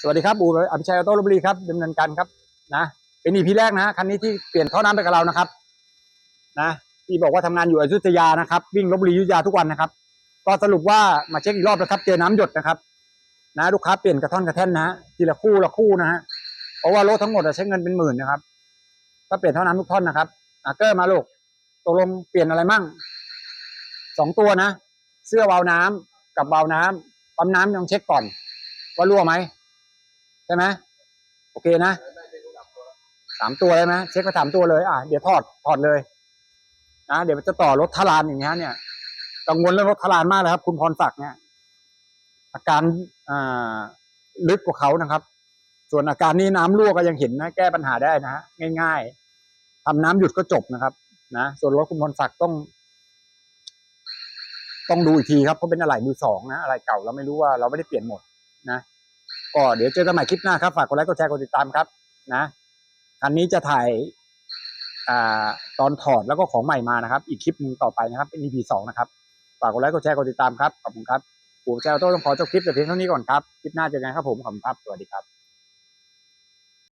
สวัสดีครับอูอภิชัยออโต้ลพบุรีครับดำเนินการครับนะเป็นอีพีแรกนะคันนี้ที่เปลี่ยนท่อน้ำไปกับเรานะครับ นะที่บอกว่าทำงานอยู่อยุธยานะครับ วิ่งลบบุรีอยุธยาทุกวันนะครับ ก็สรุปว่ามาเช็คอีกรอบแล้วครับ เจอน้ำหยดนะครับ นะลูกค้าเปลี่ยนกระท่อนกระแท่นนะทีละคู่ละคู่นะฮะเพราะว่ารถทั้งหมดใช้เงินเป็นหมื่นนะครับก็เปลี่ยนท่อน้ำทุกท่อนนะครับอะเกอร์มาลูกตกลงเปลี่ยนอะไรมั่งสองตัวนะ เสื้อวาวน้ำกับวาวน้ำปั๊มน้ำต้องเช็คก่อน ว่ารั่วไหม ใช่ไหมโอเคนะสามตัวเลยไหมเช็คไปสามตัวเลย อะเดี๋ยวถอดถอดเลยนะเดี๋ยวจะต่อรถทารานอย่างเงี้ยเนี่ยกังวลเรื่องรถทารานมากเลยครับ คุณพรศักดิ์เนี่ย อาการอ่าลึกกว่าเขานะครับ ส่วนอาการนี้น้ำรั่วก็ยังเห็นนะ แก้ปัญหาได้นะฮะง่าย ๆทำน้ำหยุดก็จบนะครับ นะส่วนรถคุณพรศักดิ์ต้อง ต้องดูอีกทีครับเพราะเป็นอะไรมือสองนะอะไรเก่าเราไม่รู้ว่าเราไม่ได้เปลี่ยนหมดนะ ก็เดี๋ยวเจอกันใหม่คลิปหน้าครับ ฝากกดไลค์กดแชร์กดติดตามครับนะคันนี้จะถ่ายอ่าตอนถอดแล้วก็ของใหม่มานะครับ อีกคลิปหนึ่งต่อไปนะครับเป็น EP สองนะครับฝากกดไลค์กดแชร์กดติดตามครับขอบคุณครับผมแชร์โต้ต้องขอจบคลิปแต่เพียงเท่านี้ก่อนครับคลิปหน้าเจอกันครับผมขอบคุณครับสวัสดีครับ